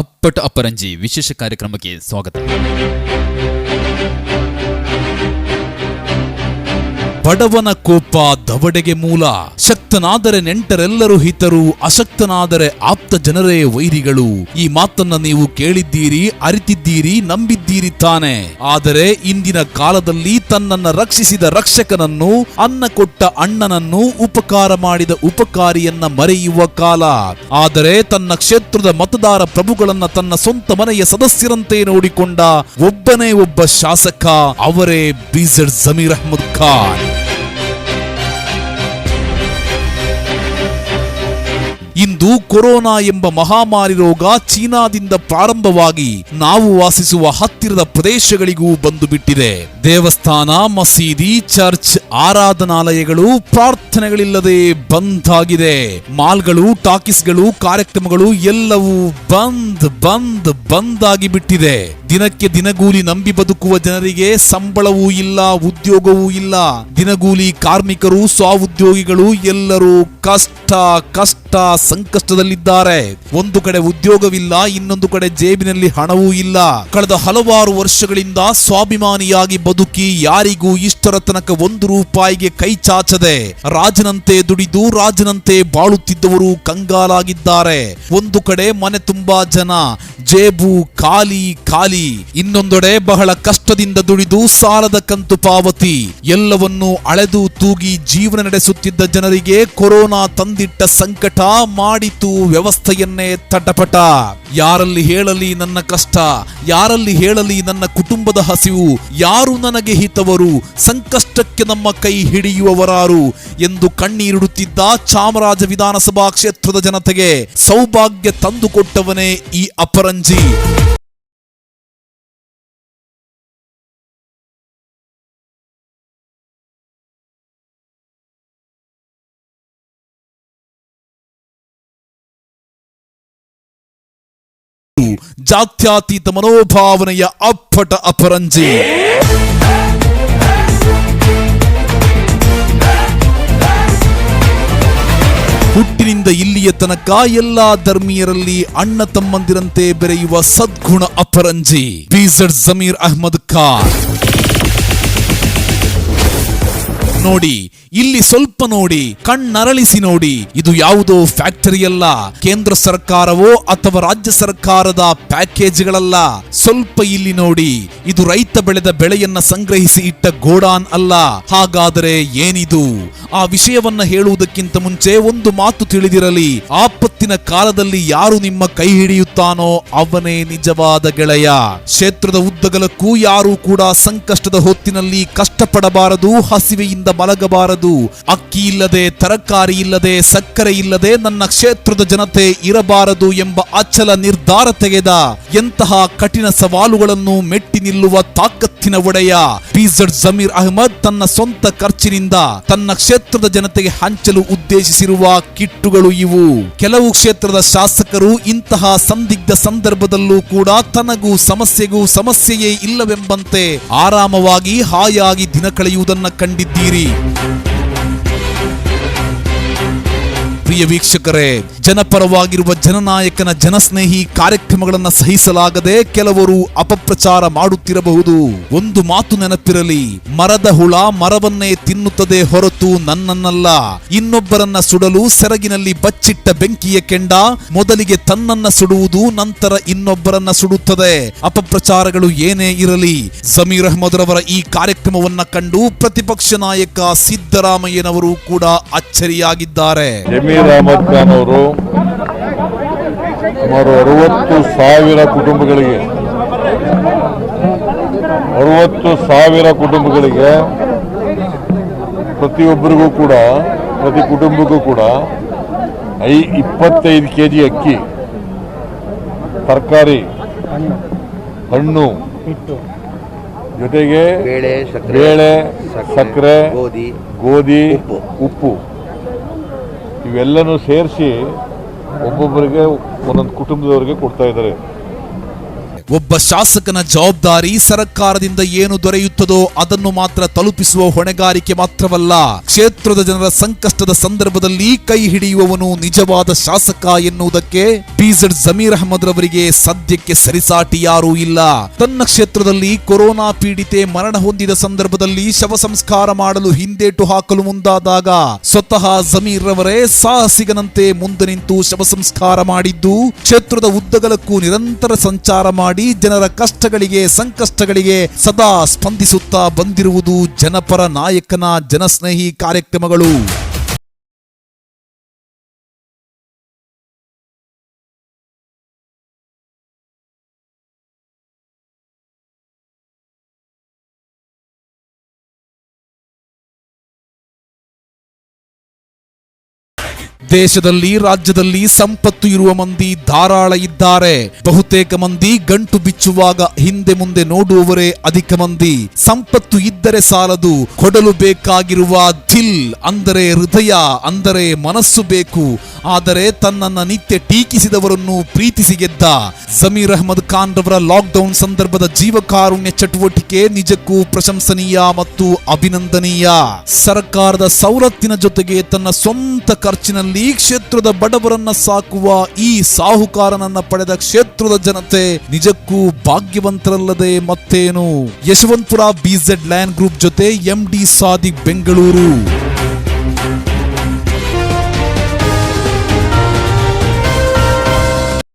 ಅಪ್ಪಟ ಅಪರಂಜಿ ವಿಶೇಷ ಕಾರ್ಯಕ್ರಮಕ್ಕೆ ಸ್ವಾಗತ. ಬಡವನ ಕೋಪ ದವಡೆಗೆ ಮೂಲ. ಶಕ್ತನಾದರೆ ನೆಂಟರೆಲ್ಲರೂ ಹಿತರು, ಅಶಕ್ತನಾದರೆ ಆಪ್ತ ಜನರೇ ವೈರಿಗಳು. ಈ ಮಾತನ್ನ ನೀವು ಕೇಳಿದ್ದೀರಿ, ಅರಿತಿದ್ದೀರಿ, ನಂಬಿದ್ದೀರಿ ತಾನೆ. ಆದರೆ ಇಂದಿನ ಕಾಲದಲ್ಲಿ ತನ್ನನ್ನ ರಕ್ಷಿಸಿದ ರಕ್ಷಕನನ್ನು, ಅನ್ನ ಕೊಟ್ಟ ಅಣ್ಣನನ್ನು ಉಪಕಾರ ಮಾಡಿದ ಉಪಕಾರಿಯನ್ನ ಮರೆಯುವ ಕಾಲ. ಆದರೆ ತನ್ನ ಕ್ಷೇತ್ರದ ಮತದಾರ ಪ್ರಭುಗಳನ್ನ ತನ್ನ ಸ್ವಂತ ಮನೆಯ ಸದಸ್ಯರಂತೆ ನೋಡಿಕೊಂಡ ಒಬ್ಬನೇ ಒಬ್ಬ ಶಾಸಕ, ಅವರೇ ಬೀಜರ್ ಜಮೀರ್ ಅಹ್ಮದ್ ಖಾನ್. ಇಂದು ಕೊರೋನಾ ಎಂಬ ಮಹಾಮಾರಿ ರೋಗ ಚೀನಾದಿಂದ ಪ್ರಾರಂಭವಾಗಿ ನಾವು ವಾಸಿಸುವ ಹತ್ತಿರದ ಪ್ರದೇಶಗಳಿಗೂ ಬಂದು ಬಿಟ್ಟಿದೆ ದೇವಸ್ಥಾನ, ಮಸೀದಿ, ಚರ್ಚ್, ಆರಾಧನಾಲಯಗಳು ಪ್ರಾರ್ಥನೆಗಳಿಲ್ಲದೆ ಬಂದ್ ಆಗಿದೆ ಮಾಲ್ಗಳು, ಟಾಕೀಸ್ಗಳು, ಕಾರ್ಯಕ್ರಮಗಳು ಎಲ್ಲವೂ ಬಂದ್ ಬಂದ್ ಬಂದ್ ಆಗಿ ಬಿಟ್ಟಿದೆ ದಿನಕ್ಕೆ ದಿನಗೂಲಿ ನಂಬಿ ಬದುಕುವ ಜನರಿಗೆ ಸಂಬಳವೂ ಇಲ್ಲ, ಉದ್ಯೋಗವೂ ಇಲ್ಲ. ದಿನಗೂಲಿ ಕಾರ್ಮಿಕರು, ಸ್ವಉದ್ಯೋಗಿಗಳು ಎಲ್ಲರೂ ಕಷ್ಟ ಕಷ್ಟ ಸಂಕಷ್ಟದಲ್ಲಿದ್ದಾರೆ. ಒಂದು ಕಡೆ ಉದ್ಯೋಗವಿಲ್ಲ, ಇನ್ನೊಂದು ಕಡೆ ಜೇಬಿನಲ್ಲಿ ಹಣವೂ ಇಲ್ಲ. ಕಳೆದ ಹಲವಾರು ವರ್ಷಗಳಿಂದ ಸ್ವಾಭಿಮಾನಿಯಾಗಿ ಬದುಕಿ ಯಾರಿಗೂ ಇಷ್ಟರ ತನಕ ಒಂದು ರೂಪಾಯಿಗೆ ಕೈ ಚಾಚದೆ, ರಾಜನಂತೆ ದುಡಿದು ರಾಜನಂತೆ ಬಾಳುತ್ತಿದ್ದವರು ಕಂಗಾಲಾಗಿದ್ದಾರೆ. ಒಂದು ಕಡೆ ಮನೆ ತುಂಬಾ ಜನ, ಜೇಬು ಖಾಲಿ ಖಾಲಿ ಇನ್ನೊಂದೆಡೆ ಬಹಳ ಕಷ್ಟದಿಂದ ದುಡಿದು ಸಾಲದ ಕಂತು ಪಾವತಿ. ಎಲ್ಲವನ್ನೂ ಅಳೆದು ತೂಗಿ ಜೀವನ ನಡೆಸುತ್ತಿದ್ದ ಜನರಿಗೆ ಕೊರೋನಾ ತಂದಿಟ್ಟ ಸಂಕಟ ಮಾಡಿತು ವ್ಯವಸ್ಥೆಯನ್ನೇ ತಟಪಟ. ಯಾರಲ್ಲಿ ಹೇಳಲಿ ನನ್ನ ಕಷ್ಟ, ಯಾರಲ್ಲಿ ಹೇಳಲಿ ನನ್ನ ಕುಟುಂಬದ ಹಸಿವು, ಯಾರು ನನಗೆ ಹಿತವರು, ಸಂಕಷ್ಟಕ್ಕೆ ನಮ್ಮ ಕೈ ಹಿಡಿಯುವವರಾರು ಎಂದು ಕಣ್ಣೀರಿಡುತ್ತಿದ್ದ ಚಾಮರಾಜ ವಿಧಾನಸಭಾ ಕ್ಷೇತ್ರದ ಜನತೆಗೆ ಸೌಭಾಗ್ಯ ತಂದುಕೊಟ್ಟವನೇ ಈ ಅಪರಂಜಿ. ಜಾತ್ಯತೀತ ಮನೋಭಾವನೆಯ ಅಪ್ಪಟ ಅಪರಂಜಿ. ಹುಟ್ಟಿನಿಂದ ಇಲ್ಲಿಯ ತನಕ ಎಲ್ಲಾ ಧರ್ಮೀಯರಲ್ಲಿ ಅಣ್ಣ ತಮ್ಮಂದಿರಂತೆ ಬೆರೆಯುವ ಸದ್ಗುಣ ಅಪರಂಜಿ. ಬಿಝಡ್ ಜಮೀರ್ ಅಹ್ಮದ್ ಖಾನ್. ನೋಡಿ ಇಲ್ಲಿ ಸ್ವಲ್ಪ ನೋಡಿ, ಕಣ್ಣರಳಿಸಿ ನೋಡಿ. ಇದು ಯಾವುದೋ ಫ್ಯಾಕ್ಟರಿ ಅಲ್ಲ. ಕೇಂದ್ರ ಸರ್ಕಾರವೋ ಅಥವಾ ರಾಜ್ಯ ಸರ್ಕಾರದ ಪ್ಯಾಕೇಜ್ಗಳಲ್ಲ. ಸ್ವಲ್ಪ ಇಲ್ಲಿ ನೋಡಿ, ಇದು ರೈತ ಬೆಳೆದ ಬೆಳೆಯನ್ನ ಸಂಗ್ರಹಿಸಿ ಇಟ್ಟ ಗೋಡಾನ್ ಅಲ್ಲ. ಹಾಗಾದರೆ ಏನಿದು? ಆ ವಿಷಯವನ್ನ ಹೇಳುವುದಕ್ಕಿಂತ ಮುಂಚೆ ಒಂದು ಮಾತು ತಿಳಿದಿರಲಿ. ಆಪತ್ತಿನ ಕಾಲದಲ್ಲಿ ಯಾರು ನಿಮ್ಮ ಕೈ ಹಿಡಿಯುತ್ತಾನೋ ಅವನೇ ನಿಜವಾದ ಗೆಳೆಯ. ಕ್ಷೇತ್ರದ ಉದ್ದಗಲಕ್ಕೂ ಯಾರೂ ಕೂಡ ಸಂಕಷ್ಟದ ಹೊತ್ತಿನಲ್ಲಿ ಕಷ್ಟಪಡಬಾರದು, ಹಸಿವೆಯಿಂದ ಮಲಗಬಾರದು. ಅಕ್ಕಿ ಇಲ್ಲದೆ, ತರಕಾರಿ ಇಲ್ಲದೆ, ಸಕ್ಕರೆ ಇಲ್ಲದೆ ನನ್ನ ಕ್ಷೇತ್ರದ ಜನತೆ ಇರಬಾರದು ಎಂಬ ಅಚಲ ನಿರ್ಧಾರ ತೆಗೆದ. ಎಂತಹ ಕಠಿಣ ಸವಾಲುಗಳನ್ನು ಮೆಟ್ಟಿ ನಿಲ್ಲುವ ತಾಕತ್ತಿನ ಒಡೆಯ ಪಿಝಡ್ ಜಮೀರ್ ಅಹಮದ್ ತನ್ನ ಸ್ವಂತ ಖರ್ಚಿನಿಂದ ತನ್ನ ಕ್ಷೇತ್ರದ ಜನತೆಗೆ ಹಂಚಲು ಉದ್ದೇಶಿಸಿರುವ ಕಿಟ್ಟುಗಳು ಇವು. ಕೆಲವು ಕ್ಷೇತ್ರದ ಶಾಸಕರು ಇಂತಹ ಸಂದಿಗ್ಧ ಸಂದರ್ಭದಲ್ಲೂ ಕೂಡ ತನಗೂ ಸಮಸ್ಯೆಗೂ ಸಮಸ್ಯೆಯೇ ಇಲ್ಲವೆಂಬಂತೆ ಆರಾಮವಾಗಿ ಹಾಯಾಗಿ ದಿನ ಕಳೆಯುವುದನ್ನು ಕಂಡಿದ್ದೀರಿ. ಪ್ರಿಯ ವೀಕ್ಷಕರೇ, ಜನಪರವಾಗಿರುವ ಜನನಾಯಕನ ಜನಸ್ನೇಹಿ ಕಾರ್ಯಕ್ರಮಗಳನ್ನು ಸಹಿಸಲಾಗದೆ ಕೆಲವರು ಅಪಪ್ರಚಾರ ಮಾಡುತ್ತಿರಬಹುದು. ಒಂದು ಮಾತು ನೆನಪಿರಲಿ, ಮರದ ಹುಳ ಮರವನ್ನೇ ತಿನ್ನುತ್ತದೆ ಹೊರತು ನನ್ನನ್ನಲ್ಲ. ಇನ್ನೊಬ್ಬರನ್ನ ಸುಡಲು ಸೆರಗಿನಲ್ಲಿ ಬಚ್ಚಿಟ್ಟ ಬೆಂಕಿಯ ಕೆಂಡ, ಮೊದಲಿಗೆ ತನ್ನನ್ನ ಸುಡುವುದು ನಂತರ ಇನ್ನೊಬ್ಬರನ್ನ ಸುಡುತ್ತದೆ. ಅಪಪ್ರಚಾರಗಳು ಏನೇ ಇರಲಿ ಸಮೀರ್ ಅಹ್ಮದ್ ರವರ ಈ ಕಾರ್ಯಕ್ರಮವನ್ನ ಕಂಡು ಪ್ರತಿಪಕ್ಷ ನಾಯಕ ಸಿದ್ದರಾಮಯ್ಯನವರು ಕೂಡ ಅಚ್ಚರಿಯಾಗಿದ್ದಾರೆ. ಅವರು ಸುಮಾರು ಅರವತ್ತು ಸಾವಿರ ಕುಟುಂಬಗಳಿಗೆ, ಅರವತ್ತು ಸಾವಿರ ಕುಟುಂಬಗಳಿಗೆ ಪ್ರತಿಯೊಬ್ಬರಿಗೂ ಕೂಡ, ಪ್ರತಿ ಕುಟುಂಬಕ್ಕೂ ಕೂಡ ಐ ಇಪ್ಪತ್ತೈದು ಕೆ ಜಿ ಅಕ್ಕಿ, ತರಕಾರಿ, ಹಣ್ಣು ಜೊತೆಗೆ ಬೇಳೆ ಸಕ್ಕರೆ ಬೇಳೆ ಸಕ್ಕರೆ, ಸಕ್ಕರೆ ಗೋಧಿ ಗೋಧಿ ಉಪ್ಪು. ಉಪ್ಪು. ಇವೆಲ್ಲನೂ ಸೇರಿಸಿ ಒಬ್ಬೊಬ್ಬರಿಗೆ ಒಂದೊಂದು ಕುಟುಂಬದವರಿಗೆ ಕೊಡ್ತಾ ಇದ್ದಾರೆ. ಒಬ್ಬ ಶಾಸಕನ ಜವಾಬ್ದಾರಿ ಸರ್ಕಾರದಿಂದ ಏನು ದೊರೆಯುತ್ತದೆ? ಇರುತ್ತದೋ ಅದನ್ನು ಮಾತ್ರ ತಲುಪಿಸುವ ಹೊಣೆಗಾರಿಕೆ ಮಾತ್ರವಲ್ಲ, ಕ್ಷೇತ್ರದ ಜನರ ಸಂಕಷ್ಟದ ಸಂದರ್ಭದಲ್ಲಿ ಕೈ ಹಿಡಿಯುವವನು ನಿಜವಾದ ಶಾಸಕ ಎನ್ನುವುದಕ್ಕೆ ಬಿಜೆಡ್ ಜಮೀರ್ ಅಹಮದ್ ರವರಿಗೆ ಸದ್ಯಕ್ಕೆ ಸರಿಸಾಟಿ ಯಾರೂ ಇಲ್ಲ. ತನ್ನ ಕ್ಷೇತ್ರದಲ್ಲಿ ಕೊರೋನಾ ಪೀಡಿತೆ ಮರಣ ಹೊಂದಿದ ಸಂದರ್ಭದಲ್ಲಿ ಶವ ಸಂಸ್ಕಾರ ಮಾಡಲು ಹಿಂದೇಟು ಹಾಕಲು ಮುಂದಾದಾಗ ಸ್ವತಃ ಜಮೀರ್ ರವರೇ ಸಾಹಸಿಗನಂತೆ ಮುಂದೆ ನಿಂತು ಶವ ಸಂಸ್ಕಾರ ಮಾಡಿದ್ದು, ಕ್ಷೇತ್ರದ ಉದ್ದಗಲಕ್ಕೂ ನಿರಂತರ ಸಂಚಾರ ಮಾಡಿ ಜನರ ಕಷ್ಟಗಳಿಗೆ, ಸಂಕಷ್ಟಗಳಿಗೆ ಸದಾ ಸ್ಪಂದಿಸುತ್ತಾ ಬಂದಿರುವುದು ಜನಪರ ನಾಯಕನ ಜನಸ್ನೇಹಿ ಕಾರ್ಯಕ್ರಮಗಳು. ದೇಶದಲ್ಲಿ, ರಾಜ್ಯದಲ್ಲಿ ಸಂಪತ್ತು ಇರುವ ಮಂದಿ ಧಾರಾಳ ಇದ್ದಾರೆ. ಬಹುತೇಕ ಮಂದಿ ಗಂಟು ಬಿಚ್ಚುವಾಗ ಹಿಂದೆ ಮುಂದೆ ನೋಡುವವರೇ ಅಧಿಕ ಮಂದಿ. ಸಂಪತ್ತು ಇದ್ದರೆ ಸಾಲದು, ಕೊಡಲು ಬೇಕಾಗಿರುವ ದಿಲ್ ಅಂದರೆ ಹೃದಯ, ಅಂದರೆ ಮನಸ್ಸು ಬೇಕು. ಆದರೆ ತನ್ನನ್ನ ನಿತ್ಯ ಟೀಕಿಸಿದವರನ್ನು ಪ್ರೀತಿಸಿ ಗೆದ್ದ. ಸಮೀರ್ ಅಹಮದ್ ಖಾನ್ ರವರ ಲಾಕ್ಡೌನ್ ಸಂದರ್ಭದ ಜೀವಕಾರುಣ್ಯ ಚಟುವಟಿಕೆ ನಿಜಕ್ಕೂ ಪ್ರಶಂಸನೀಯ ಮತ್ತು ಅಭಿನಂದನೀಯ. ಸರ್ಕಾರದ ಸವಲತ್ತಿನ ಜೊತೆಗೆ ತನ್ನ ಸ್ವಂತ ಖರ್ಚಿನಲ್ಲಿ ಕ್ಷೇತ್ರದ ಬಡವರನ್ನ ಸಾಕುವ ಈ ಸಾಹುಕಾರನನ್ನ ಪಡೆದ ಕ್ಷೇತ್ರದ ಜನತೆ ನಿಜಕ್ಕೂ ಭಾಗ್ಯವಂತರಲ್ಲದೆ ಮತ್ತೇನು. Yeshwanthpur B Z Land Group ಜೊತೆ ಎಂಡಿ ಸಾದಿಕ್ ಬೆಂಗಳೂರು.